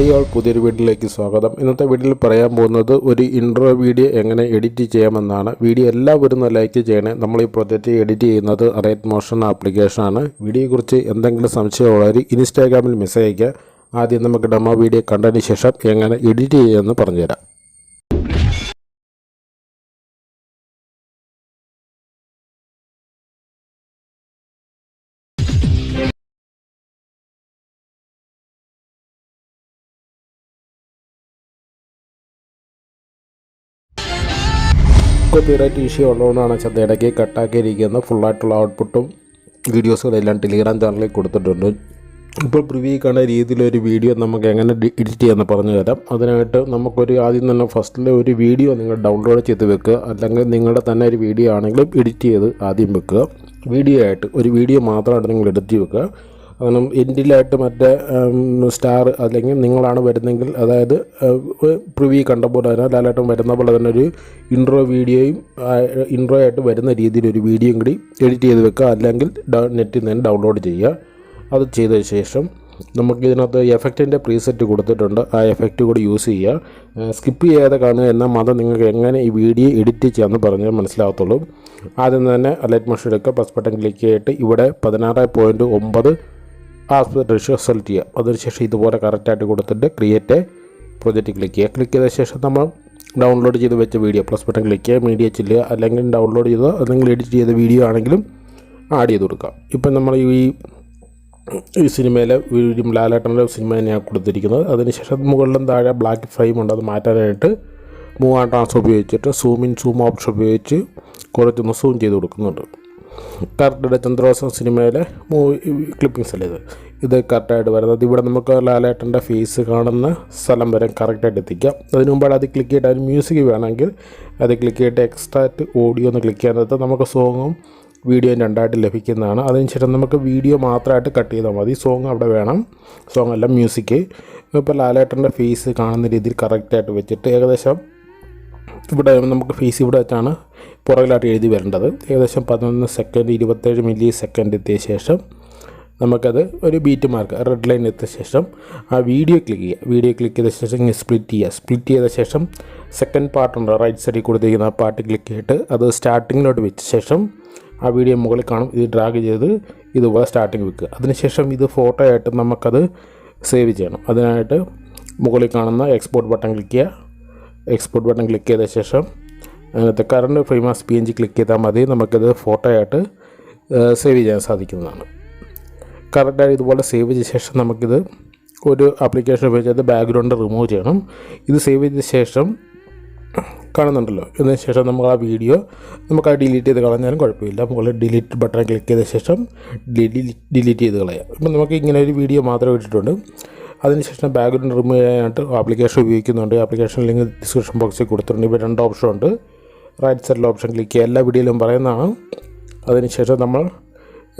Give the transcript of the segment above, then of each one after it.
Hi ആൾ പുതിയൊരു വീഡിയോയിലേക്ക് സ്വാഗതം. ഇന്നത്തെ വീഡിയോയിൽ പറയാൻ പോകുന്നത് ഒരു ഇൻട്രോ വീഡിയോ എങ്ങനെ എഡിറ്റ് ചെയ്യാമെന്നാണ്. വീഡിയോ എല്ലാവരും ലൈക്ക് ചെയ്യണേ. നമ്മൾ ഈ പ്രൊജക്റ്റ് എഡിറ്റ് ചെയ്യുന്നത് റേറ്റ് മോഷൻ ആപ്ലിക്കേഷനാണ് വീഡിയോയെക്കുറിച്ച് എന്തെങ്കിലും സംശയമുള്ളവർ ഇൻസ്റ്റാഗ്രാമിൽ മെസ്സേജ് അയയ്ക്കുക. ആദ്യം നമുക്ക് ഡെമോ വീഡിയോ കണ്ടതിന് ശേഷം എങ്ങനെ എഡിറ്റ് ചെയ്യുമെന്ന് പറഞ്ഞുതരാം. കോപ്പിറൈറ്റ് ഇഷ്യൂ ഉള്ളതുകൊണ്ടാണ് ചന്ത ഇടയ്ക്ക് കട്ടാക്കിയിരിക്കുന്ന ഫുള്ളായിട്ടുള്ള ഔട്ട്പുട്ടും വീഡിയോസുകളെല്ലാം ടെലിഗ്രാം ചാനലിൽ കൊടുത്തിട്ടുണ്ട്. ഇപ്പോൾ പ്രിവ്യൂ കാണുന്ന രീതിയിലൊരു വീഡിയോ നമുക്ക് എങ്ങനെ എഡിറ്റ് ചെയ്യാമെന്ന് പറഞ്ഞു തരാം. അതിനായിട്ട് നമുക്കൊരു ആദ്യം തന്നെ ഫസ്റ്റിലെ ഒരു വീഡിയോ നിങ്ങൾ ഡൗൺലോഡ് ചെയ്ത് വെക്കുക. അല്ലെങ്കിൽ നിങ്ങളുടെ തന്നെ ഒരു വീഡിയോ ആണെങ്കിലും എഡിറ്റ് ചെയ്ത് ആദ്യം വെക്കുക. വീഡിയോ ആയിട്ട് ഒരു വീഡിയോ മാത്രമായിട്ട് നിങ്ങൾ എഡിറ്റ് വെക്കുക. കാരണം എൻഡിലായിട്ട് മറ്റേ സ്റ്റാർ അല്ലെങ്കിൽ നിങ്ങളാണ് വരുന്നെങ്കിൽ അതായത് പ്രിവ്യൂ കണ്ട പോലെ തന്നെ ലാലേട്ടൻ വരുന്ന പോലെ തന്നെ ഒരു ഇൻട്രോ വീഡിയോയും ഇൻട്രോ ആയിട്ട് വരുന്ന രീതിയിൽ ഒരു വീഡിയോയും കൂടി എഡിറ്റ് ചെയ്ത് വെക്കുക. അല്ലെങ്കിൽ നെറ്റിൽ നിന്ന് ഡൗൺലോഡ് ചെയ്യുക. അത് ചെയ്ത ശേഷം നമുക്ക് ഇതിനകത്ത് എഫക്റ്റിന്റെ പ്രീസെറ്റ് കൊടുത്തിട്ടുണ്ട്. ആ എഫക്റ്റ് കൂടി യൂസ് ചെയ്യുക. സ്കിപ്പ് ചെയ്യാതെ കാണുക എന്നാൽ മാത്രം നിങ്ങൾക്ക് എങ്ങനെ ഈ വീഡിയോ എഡിറ്റ് ചെയ്യാമെന്ന് പറഞ്ഞാൽ മനസ്സിലാകത്തുള്ളൂ. ആദ്യം തന്നെ അലൈറ്റ് എടുക്കുക. പ്ലസ് ബട്ടൺ ക്ലിക്ക് ചെയ്തിട്ട് ഇവിടെ പതിനാറ് പോയിന്റ് ഒമ്പത് ആസ്പെക്ട് റേഷ്യോ സെലക്ട് ചെയ്യുക അതിനുശേഷം ഇതുപോലെ കറക്റ്റായിട്ട് കൊടുത്തിട്ട് ക്രിയേറ്റ് പ്രൊജക്റ്റ് ക്ലിക്ക് ചെയ്യുക. ക്ലിക്ക് ചെയ്ത ശേഷം നമ്മൾ ഡൗൺലോഡ് ചെയ്ത് വെച്ച വീഡിയോ പ്ലസ് ബട്ടൺ ക്ലിക്ക് ചെയ്യുക. മീഡിയ ചെല്ലുക അല്ലെങ്കിൽ ഡൗൺലോഡ് ചെയ്തോ അല്ലെങ്കിൽ എഡിറ്റ് ചെയ്ത വീഡിയോ ആണെങ്കിലും ആഡ് ചെയ്ത് കൊടുക്കുക ഇപ്പം നമ്മൾ ഈ ഈ സിനിമയിലെ വീഡിയോ ലാലേട്ടന്റെ സിനിമ തന്നെയാണ് കൊടുത്തിരിക്കുന്നത്. അതിനുശേഷം മുകളിലും താഴെ ബ്ലാക്ക് ഫ്രെയിം ഉണ്ട്. അത് മാറ്റാനായിട്ട് മൂവ് ആൻഡ് ഉപയോഗിച്ചിട്ട് സൂം ഇൻ സൂം ഓപ്ഷൻ ഉപയോഗിച്ച് കുറച്ചൊന്ന് സൂം ചെയ്ത് കൊടുക്കുന്നുണ്ട്. കറക്റ്റ് ചന്ദ്രവാസം സിനിമയിലെ മൂവി ക്ലിപ്പിങ്സ് അല്ലേ ഇത്? ഇത് കറക്റ്റായിട്ട് വരുന്നത്. ഇവിടെ നമുക്ക് ലാലേട്ടന്റെ ഫേസ് കാണുന്ന സ്ഥലം വരെ കറക്റ്റായിട്ട് എത്തിക്കാം. അതിന് മുമ്പാണ് അത് ക്ലിക്ക് ചെയ്തിട്ട് അതിന് മ്യൂസിക് വേണമെങ്കിൽ അത് ക്ലിക്ക് ചെയ്തിട്ട് എക്സ്ട്രാക്റ്റ് ഓഡിയോ എന്ന് ക്ലിക്ക് ചെയ്യാനകത്ത് നമുക്ക് സോങ്ങും വീഡിയോയും രണ്ടായിട്ട് ലഭിക്കുന്നതാണ്. അതിനുശേഷം നമുക്ക് വീഡിയോ മാത്രമായിട്ട് കട്ട് ചെയ്താൽ മതി. സോങ് അവിടെ വേണം. സോങ് അല്ല മ്യൂസിക് ഇപ്പോൾ ലാലേട്ടന്റെ ഫേസ് കാണുന്ന രീതിയിൽ കറക്റ്റായിട്ട് വെച്ചിട്ട് ഏകദേശം ഇവിടെ നമുക്ക് ഫേസ് ഇവിടെ വെച്ചാണ് പുറകിലായിട്ട് എഴുതി വരേണ്ടത്. ഏകദേശം പതിനൊന്ന് സെക്കൻഡ് ഇരുപത്തേഴ് മില്ലി സെക്കൻഡ് എത്തിയ ശേഷം നമുക്കത് ഒരു ബീറ്റ് മാർക്ക് റെഡ് ലൈൻ എത്തിയ ശേഷം ആ വീഡിയോ ക്ലിക്ക് ചെയ്യുക. വീഡിയോ ക്ലിക്ക് ചെയ്ത ശേഷം ഇങ്ങനെ സ്പ്ലിറ്റ് ചെയ്യുക. സ്പ്ലിറ്റ് ചെയ്ത ശേഷം സെക്കൻഡ് പാർട്ടുണ്ട് റൈറ്റ് സൈഡിൽ കൊടുത്തിരിക്കുന്ന ആ പാർട്ട് ക്ലിക്ക് ചെയ്തിട്ട് അത് സ്റ്റാർട്ടിങ്ങിലോട്ട് വെച്ച ശേഷം ആ വീഡിയോ മുകളിൽ കാണും. ഇത് ഡ്രാഗ് ചെയ്ത് ഇതുപോലെ സ്റ്റാർട്ടിങ് വെക്കുക. അതിനുശേഷം ഇത് ഫോട്ടോ ആയിട്ട് നമുക്കത് സേവ് ചെയ്യണം. അതിനായിട്ട് മുകളിൽ കാണുന്ന എക്സ്പോർട്ട് ബട്ടൺ ക്ലിക്ക് ചെയ്യുക. എക്സ്പോർട്ട് ബട്ടൺ ക്ലിക്ക് ചെയ്ത ശേഷം അതിനകത്ത് current frame as P N G click ചെയ്താൽ മതി. നമുക്കത് ഫോട്ടോ ആയിട്ട് സേവ് ചെയ്യാൻ സാധിക്കുന്നതാണ്. കറക്റ്റായി ഇതുപോലെ സേവ് ചെയ്ത ശേഷം നമുക്കിത് ഒരു ആപ്ലിക്കേഷൻ ഉപയോഗിച്ച് ബാക്ക്ഗ്രൗണ്ട് റിമൂവ് ചെയ്യണം. ഇത് സേവ് ചെയ്ത ശേഷം കാണുന്നുണ്ടല്ലോ. ഇതിന് ശേഷം നമ്മൾ ആ വീഡിയോ നമുക്ക് ആ ഡിലീറ്റ് ചെയ്ത് കളഞ്ഞാലും കുഴപ്പമില്ല. മുകളിൽ ഡിലീറ്റ് ബട്ടൺ ക്ലിക്ക് ചെയ്ത ശേഷം ഡിലീറ്റ് ചെയ്ത് കളയാം. ഇപ്പം നമുക്ക് ഇങ്ങനെ ഒരു വീഡിയോ മാത്രം ഇട്ടിട്ടുണ്ട്. അതിനുശേഷം ബാക്ക്ഗ്രൗണ്ട് റിമൂവ് ചെയ്യാനായിട്ട് ആപ്ലിക്കേഷൻ ഉപയോഗിക്കുന്നുണ്ട്. ആപ്ലിക്കേഷൻ ലിങ്ക് ഡിസ്ക്രിപ്ഷൻ ബോക്സിൽ കൊടുത്തിട്ടുണ്ട്. ഇപ്പോൾ രണ്ട് ഓപ്ഷൻ ഉണ്ട്. റൈറ്റ് സൈഡിലെ ഓപ്ഷൻ ക്ലിക്ക് ചെയ്യുക. എല്ലാ വീഡിയോയിലും പറയുന്നതാണ്. അതിനുശേഷം നമ്മൾ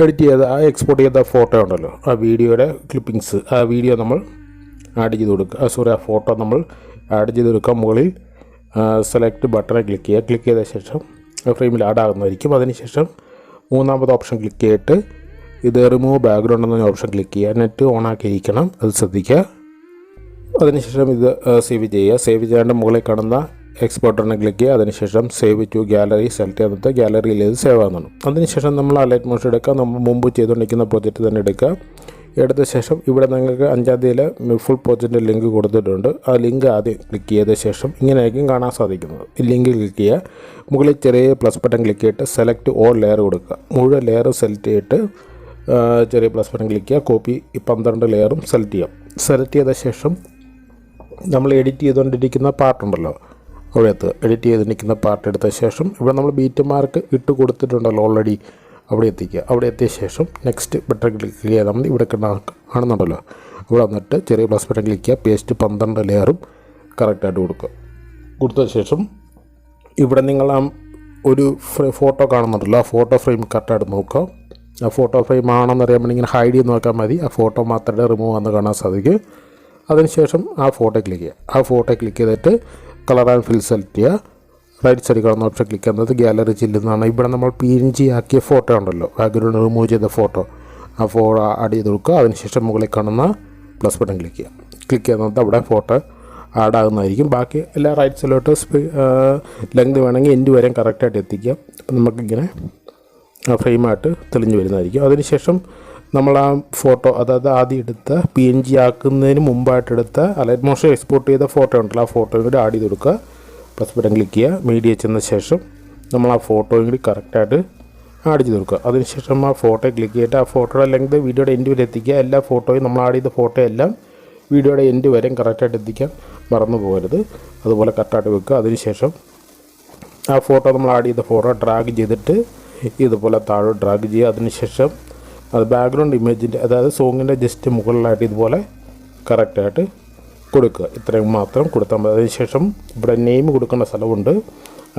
എഡിറ്റ് ചെയ്ത ആ എക്സ്പോർട്ട് ചെയ്ത ഫോട്ടോ ഉണ്ടല്ലോ. ആ വീഡിയോയുടെ ക്ലിപ്പിങ്സ് ആ വീഡിയോ നമ്മൾ ആഡ് ചെയ്ത് കൊടുക്കുക. സോറി ആ ഫോട്ടോ നമ്മൾ ആഡ് ചെയ്ത് കൊടുക്കുക. മുകളിൽ സെലക്ട് ബട്ടണെ ക്ലിക്ക് ചെയ്യുക. ക്ലിക്ക് ചെയ്ത ശേഷം ഫ്രെയിമിൽ ആഡ് ആകുന്നതായിരിക്കും. അതിനുശേഷം മൂന്നാമത് ഓപ്ഷൻ ക്ലിക്ക് ചെയ്തിട്ട് ഇത് റിമൂവ് ബാക്ക്ഗ്രൗണ്ട് എന്ന ഓപ്ഷൻ ക്ലിക്ക് ചെയ്യുക. നെറ്റ് ഓൺ ആക്കിയിരിക്കണം. അത് ശ്രദ്ധിക്കുക. അതിനുശേഷം ഇത് സേവ് ചെയ്യുക. സേവ് ചെയ്യാണ്ട് മുകളിൽ കാണുന്ന എക്സ്പോർട്ടറിനെ ക്ലിക്ക് ചെയ്യുക. അതിനുശേഷം സേവ് ടു ഗാലറി സെലക്ട് ചെയ്തിട്ട് ഗാലറിയിൽ ഇത് സേവ് ആകുന്നുണ്ട് അതിനുശേഷം നമ്മൾ അലൈറ്റ് ലൈറ്റ് മോഷൻ എടുക്കുക. നമ്മൾ മുമ്പ് ചെയ്തുകൊണ്ടിരിക്കുന്ന പ്രോജക്റ്റ് തന്നെ എടുക്കുക. എടുത്ത ശേഷം ഇവിടെ നിങ്ങൾക്ക് അഞ്ചാം തീയതിയിൽ ഫുൾ പ്രോജക്റ്റിന്റെ ലിങ്ക് കൊടുത്തിട്ടുണ്ട്. ആ ലിങ്ക് ആദ്യം ക്ലിക്ക് ചെയ്ത ശേഷം ഇങ്ങനെയായിരിക്കും കാണാൻ സാധിക്കുന്നത്. ഈ ലിങ്ക് ക്ലിക്ക് ചെയ്യുക. മുകളിൽ ചെറിയ പ്ലസ് ബട്ടൺ ക്ലിക്ക് ചെയ്തിട്ട് സെലക്ട് ഓൾ ലെയർ കൊടുക്കുക. മുഴുവൻ ലെയർ സെലക്ട് ചെയ്തിട്ട് ചെറിയ പ്ലസ് ബട്ടൺ ക്ലിക്ക് ചെയ്യുക. കോപ്പി ഈ പന്ത്രണ്ട് ലെയറും സെലക്ട് ചെയ്യാം. സെലക്ട് ചെയ്ത ശേഷം നമ്മൾ എഡിറ്റ് ചെയ്തുകൊണ്ടിരിക്കുന്ന പാർട്ടുണ്ടല്ലോ അവിടെ എത്തുക എഡിറ്റ് ചെയ്തിരിക്കുന്ന പാർട്ട് എടുത്ത ശേഷം ഇവിടെ നമ്മൾ ബീറ്റ് മാർക്ക് ഇട്ട് കൊടുത്തിട്ടുണ്ടല്ലോ ഓൾറെഡി അവിടെ എത്തിക്കുക. അവിടെ എത്തിയ ശേഷം നെക്സ്റ്റ് ബട്ടൺ ക്ലിക്ക് ചെയ്താൽ മതി ഇവിടെ കാണുന്നുണ്ടല്ലോ. ഇവിടെ വന്നിട്ട് ചെറിയ പ്ലസ് ബട്ടൺ ക്ലിക്ക് ചെയ്യുക. പേസ്റ്റ് പന്ത്രണ്ട് ലെയറും കറക്റ്റായിട്ട് കൊടുക്കുക. കൊടുത്ത ശേഷം ഇവിടെ നിങ്ങൾ ഒരു ഫോട്ടോ കാണുന്നുണ്ടല്ലോ. ആ ഫോട്ടോ ഫ്രെയിം കറക്റ്റായിട്ട് നോക്കുക. ഫോട്ടോ ഫ്രെയിം ആണെന്ന് അറിയാൻ ഇങ്ങനെ ഹൈഡ് ചെയ്ത് നോക്കാൻ മതി. ആ ഫോട്ടോ മാത്രമേ റിമൂവ് ആണെന്ന് കാണാൻ സാധിക്കും. അതിനുശേഷം ആ ഫോട്ടോ ക്ലിക്ക് ചെയ്യുക. ആ ഫോട്ടോ ക്ലിക്ക് ചെയ്തിട്ട് കളർ ആൻഡ് ഫിൽ സെലക്ട് ചെയ്യുക. റൈറ്റ് സൈഡിൽ കാണുന്ന ഓപ്ഷൻ ക്ലിക്ക് ചെയ്യുന്നത് ഗാലറി ചില്ലുന്നതാണ് ഇവിടെ നമ്മൾ പി എൻ ജി ആക്കിയ ഫോട്ടോ ഉണ്ടല്ലോ. ബാക്ക്ഗ്രൗണ്ട് റിമൂവ് ചെയ്ത ഫോട്ടോ ആ ഫോട്ടോ ആഡ് ചെയ്ത് കൊടുക്കുക. അതിനുശേഷം മുകളിൽ കാണുന്ന പ്ലസ് ബട്ടൺ ക്ലിക്ക് ചെയ്യുക. ക്ലിക്ക് ചെയ്യുന്നത് അവിടെ ഫോട്ടോ ആഡ് ആകുന്നതായിരിക്കും. ബാക്കി എല്ലാ റൈറ്റ് സൈഡിലോട്ട് ലെങ്ത് വേണമെങ്കിൽ എൻഡ് വരെയും കറക്റ്റായിട്ട് എത്തിക്കുക അപ്പം നമുക്കിങ്ങനെ ഫ്രെയിമായിട്ട് തെളിഞ്ഞു വരുന്നതായിരിക്കും. അതിനുശേഷം നമ്മൾ ആ ഫോട്ടോ അതായത് ആദ്യം എടുത്ത പി എൻ ജി ആക്കുന്നതിന് മുമ്പായിട്ട് എടുത്ത അലൈറ്റ് മോഷൻ എക്സ്പോർട്ട് ചെയ്ത ഫോട്ടോ ഉണ്ടല്ലോ ആ ഫോട്ടോയും കൂടി ആഡ് ചെയ്ത് കൊടുക്കുക. പ്ലസ് ബട്ടൺ ക്ലിക്ക് ചെയ്യുക. മീഡിയ ചെന്ന ശേഷം നമ്മൾ ആ ഫോട്ടോയും കൂടി കറക്റ്റായിട്ട് ആഡ് ചെയ്ത് കൊടുക്കുക. അതിനുശേഷം ആ ഫോട്ടോ ക്ലിക്ക് ചെയ്തിട്ട് ആ ഫോട്ടോയുടെ ലെങ്ത് വീഡിയോയുടെ എൻഡ് വരെ എത്തിക്കുക. എല്ലാ ഫോട്ടോയും നമ്മൾ ആഡ് ചെയ്ത ഫോട്ടോ എല്ലാം വീഡിയോയുടെ എൻഡ് വരെയും കറക്റ്റായിട്ട് എത്തിക്കാൻ മറന്നു പോകരുത്. അതുപോലെ കറക്റ്റായിട്ട് വെക്കുക. അതിനുശേഷം ആ ഫോട്ടോ നമ്മൾ ആഡ് ചെയ്ത ഫോട്ടോ ഡ്രാഗ് ചെയ്തിട്ട് ഇതുപോലെ താഴെ ഡ്രാഗ് ചെയ്യുക. അതിനുശേഷം അത് ബാക്ക്ഗ്രൗണ്ട് ഇമേജിന്റെ അതായത് സോങ്ങിന്റെ ജസ്റ്റ് മുകളിലായിട്ട് ഇതുപോലെ കറക്റ്റായിട്ട് കൊടുക്കുക. ഇത്രയും മാത്രം കൊടുത്താൽ മതി. അതിനുശേഷം ഇവിടെ നെയിം കൊടുക്കേണ്ട സ്ഥലമുണ്ട്.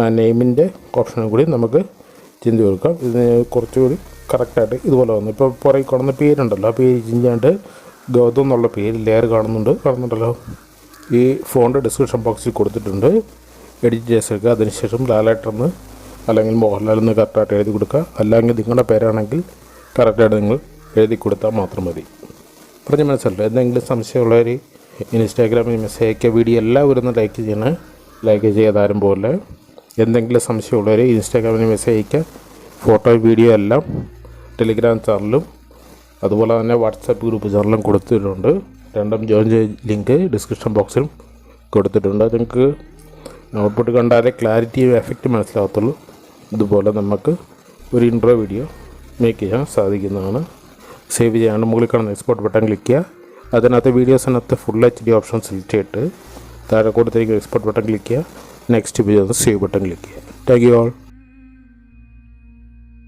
ആ നെയിമിന്റെ ഓപ്ഷനും കൂടി നമുക്ക് ചിന്തി കൊടുക്കാം. ഇതിന് കുറച്ചുകൂടി കറക്റ്റായിട്ട് ഇതുപോലെ വന്നു. ഇപ്പോൾ പുറകെ കാണുന്ന പേരുണ്ടല്ലോ. ആ പേര് ചിഞ്ഞാണ്ട് ഗൗതം എന്നുള്ള പേര് ലെയർ കാണുന്നുണ്ട്. കാണുന്നുണ്ടല്ലോ. ഈ ഫോണിന്റെ ഡിസ്ക്രിപ്ഷൻ ബോക്സിൽ കൊടുത്തിട്ടുണ്ട്. എഡിറ്റ് ചെയ്ത് അതിനുശേഷം ലാലേട്ടർന്ന് അല്ലെങ്കിൽ മോഹൻലാൽ എന്ന് കറക്റ്റായിട്ട് എഴുതി കൊടുക്കുക. അല്ലെങ്കിൽ നിങ്ങളുടെ പേരാണെങ്കിൽ കറക്റ്റായിട്ട് നിങ്ങൾ എഴുതി കൊടുത്താൽ മാത്രം മതി. പറഞ്ഞ് മനസ്സിലല്ലോ എന്തെങ്കിലും സംശയമുള്ളവർ ഇൻസ്റ്റാഗ്രാമിൽ മെസ്സേജ് അയക്കുക വീഡിയോ എല്ലാവരും ഒന്ന് ലൈക്ക് ചെയ്യണം. ലൈക്ക് ചെയ്താരും പോലെ എന്തെങ്കിലും സംശയമുള്ളവർ ഇൻസ്റ്റാഗ്രാമിൽ മെസ്സേജ് അയക്കുക ഫോട്ടോ വീഡിയോ എല്ലാം ടെലിഗ്രാം ചാനലും അതുപോലെ തന്നെ വാട്സാപ്പ് ഗ്രൂപ്പ് ചാനലും കൊടുത്തിട്ടുണ്ട്. രണ്ടും ജോയിൻ ചെയ്ത് ലിങ്ക് ഡിസ്ക്രിപ്ഷൻ ബോക്സിലും കൊടുത്തിട്ടുണ്ട്. നിങ്ങൾക്ക് ഔട്ട്പുട്ട് കണ്ടാലേ ക്ലാരിറ്റി എഫക്റ്റ് മനസ്സിലാകത്തുള്ളൂ. ഇതുപോലെ നമുക്ക് ഒരു ഇൻട്രോ വീഡിയോ മേക്ക് ചെയ്യാൻ സാധിക്കുന്നതാണ്. സേവ് ചെയ്യാണ്ട് മുകളിൽ കാണുന്ന എക്സ്പോർട്ട് ബട്ടൺ ക്ലിക്ക് ചെയ്യുക. അതിനകത്ത് വീഡിയോസിനകത്ത് full H D option select ചെയ്തിട്ട് താഴെ കൊടുത്തിരിക്കുന്ന എക്സ്പോർട്ട് ബട്ടൺ ക്ലിക്ക് ചെയ്യുക. Next video save button click ചെയ്യുക. Thank you all